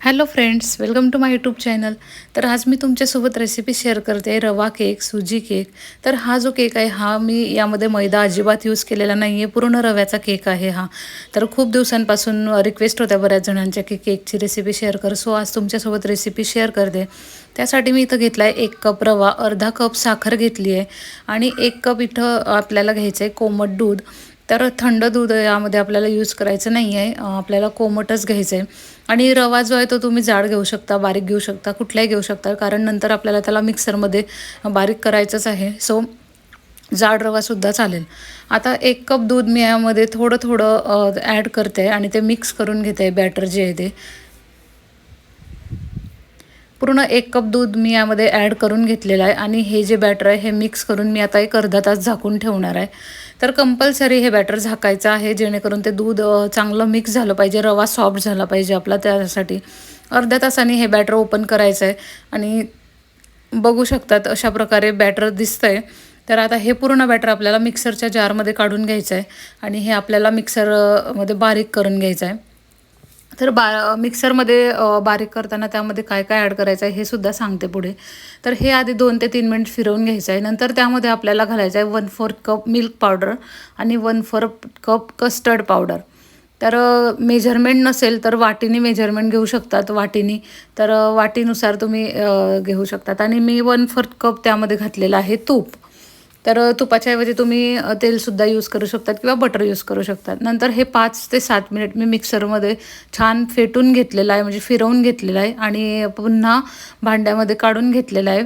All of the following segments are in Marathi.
Hello friends welcome to my YouTube channel. तर आज मी तुमच्यासोबत रेसिपी शेअर करते रवा केक सुजी केक तर हा जो केक आहे हा मी यामध्ये मैदा अजिबात यूज केलेला नाही आहे पूर्ण रव्याचा केक आहे हा. तर खूप दिवसांपासून रिक्वेस्ट होत्या बऱ्याच जणांच्या की केकची रेसिपी शेअर कर. सो आज तुमच्यासोबत रेसिपी शेअर करते. त्यासाठी मी इथं घेतला आहे एक कप रवा अर्धा कप साखर घेतली आहे आणि एक कप इथं आपल्याला घ्यायचं आहे कोमट दूध. तर थंड दूध यामध्ये आपल्याला यूज करायचं नाही आहे आपल्याला कोमटच घ्यायचं आहे आणि रवा जो आहे तो तुम्ही जाड घेऊ शकता बारीक घेऊ शकता कुठलाही घेऊ शकता. कारण नंतर आपल्याला त्याला मिक्सरमध्ये बारीक करायचंच आहे. सो जाड रवासुद्धा चालेल. आता एक कप दूध मी यामध्ये थोडं थोडं ॲड करते आणि ते मिक्स करून घेते. बॅटर जे आहे ते. पूर्ण एक कप दूध मी यामध्ये ॲड करून घेतलेलं आहे. आणि हे जे बॅटर आहे हे मिक्स करून मी आता एक अर्धा तास झाकून ठेवणार आहे. तर कंपल्सरी हे बॅटर झाकायचं आहे जेणेकरून ते दूध चांगलं मिक्स झालं पाहिजे रवा सॉफ्ट झाला पाहिजे आपला त्यासाठी. अर्ध्या तासाने हे बॅटर ओपन करायचं आहे आणि बघू शकतात अशा प्रकारे बॅटर दिसतं आहे तर आता हे पूर्ण बॅटर आपल्याला मिक्सरच्या जारमध्ये काढून घ्यायचं आहे आणि हे आपल्याला मिक्सरमध्ये बारीक करून घ्यायचं आहे तर बा मिक्सरमध्ये बारीक करताना त्यामध्ये काय काय ॲड करायचं आहे हे सुद्धा सांगते पुढे. तर हे आधी दोन ते तीन मिनिट फिरवून घ्यायचं आहे. नंतर त्यामध्ये आपल्याला घालायचं आहे one four cup milk powder आणि one four cup custard powder तर मेजरमेंट नसेल तर वाटीने मेजरमेंट घेऊ शकतात वाटीनी. तर वाटीनुसार तुम्ही घेऊ शकतात. आणि मी वन फोर्थ कप त्यामध्ये घातलेलं आहे तूप. तर तुपाच्याऐवजी तुम्ही तेलसुद्धा यूज करू शकतात किंवा बटर यूज करू शकतात. नंतर हे पाच ते सात मिनिट मी मिक्सरमध्ये छान फेटून घेतलेलं आहे म्हणजे फिरवून घेतलेलं आहे आणि पुन्हा भांड्यामध्ये काढून घेतलेलं आहे.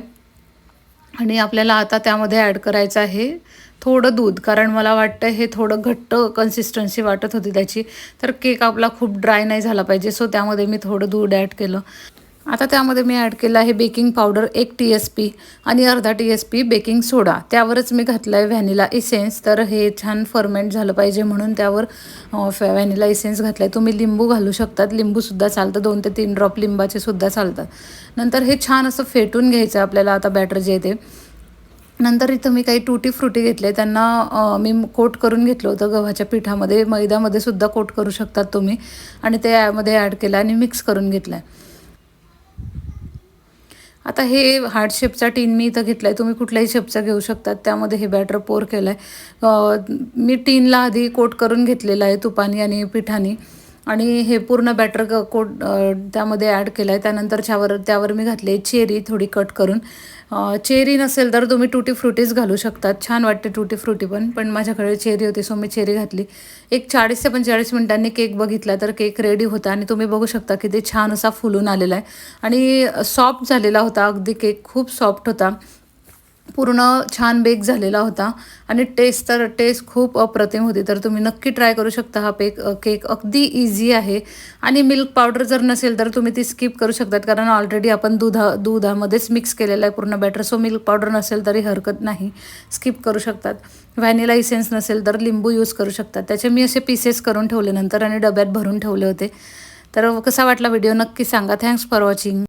आणि आपल्याला आता त्यामध्ये ॲड करायचं आहे थोडं दूध कारण मला वाटतं हे थोडं घट्ट कन्सिस्टन्सी वाटत होती त्याची. तर केक आपला खूप ड्राय नाही झाला पाहिजे सो त्यामध्ये मी थोडं दूध ॲड केलं. आता त्यामध्ये मी ॲड केलं आहे बेकिंग पावडर एक टी एस पी आणि अर्धा T S P baking soda त्यावरच मी घातलं आहे व्हॅनिला इसेन्स तर हे छान फर्मेंट झालं पाहिजे म्हणून त्यावर व्हॅनिला इसेन्स घातलं आहे तुम्ही लिंबू घालू शकतात. लिंबूसुद्धा चालतं. दोन ते तीन ड्रॉप लिंबाचे सुद्धा चालतात. नंतर हे छान असं फेटून घ्यायचं आपल्याला. आता बॅटर जे ते. नंतर इथं मी काही टुटी फ्रुटी घेतले. त्यांना मी कोट करून घेतलं होतं गव्हाच्या पिठामध्ये. मैद्यामध्ये सुद्धा कोट करू शकतात तुम्ही. आणि ते यामध्ये ॲड केलं आणि मिक्स करून घेतलं आहे आता हे हार्ड शेपचा टीन मी इथं घेतला आहे तुम्ही कुठल्याही शेपचा घेऊ शकतात. त्यामध्ये हे बॅटर पोर केलं आहे मी टीनला आधी कोट करून घेतलेलं आहे तुपानी आणि पिठानी. आणि हे पूर्ण बॅटर क कोट त्यामध्ये ॲड केलं आहे त्यानंतर त्यावर त्यावर मी घातले चेरी थोडी कट करून. चेरी नसेल तर तुम्ही टुटी फ्रुटीज घालू शकतात. छान वाटते टुटी फ्रुटी पण पण माझ्याकडे चेरी होती सो मी चेरी घातली. एक चाळीस ते पंचेचाळीस मिनिटांनी केक बघितला तर केक रेडी होता आणि तुम्ही बघू शकता की ते छान असा फुलून आलेला आहे. आणि सॉफ्ट झालेला होता अगदी केक खूप सॉफ्ट होता. पूर्ण छान बेक झालेला होता. आणि टेस्ट तर टेस्ट खूप अप्रतिम होती. तर तुम्ही नक्की ट्राय करू शकता हा पेक केक अगदी इझी आहे. आणि मिल्क पावडर जर नसेल तर तुम्ही ती स्किप करू शकतात. कारण ऑलरेडी आपण दुधा दुधामध्येच मिक्स केलेलं आहे पूर्ण बॅटर सो मिल्क पावडर नसेल तरी हरकत नाही. स्किप करू शकतात. व्हॅनिला इसेन्स नसेल तर लिंबू यूज करू शकतात. त्याचे मी असे पीसेस करून ठेवले नंतर आणि डब्यात भरून ठेवले होते. तर कसा वाटला व्हिडिओ नक्की सांगा. Thanks for watching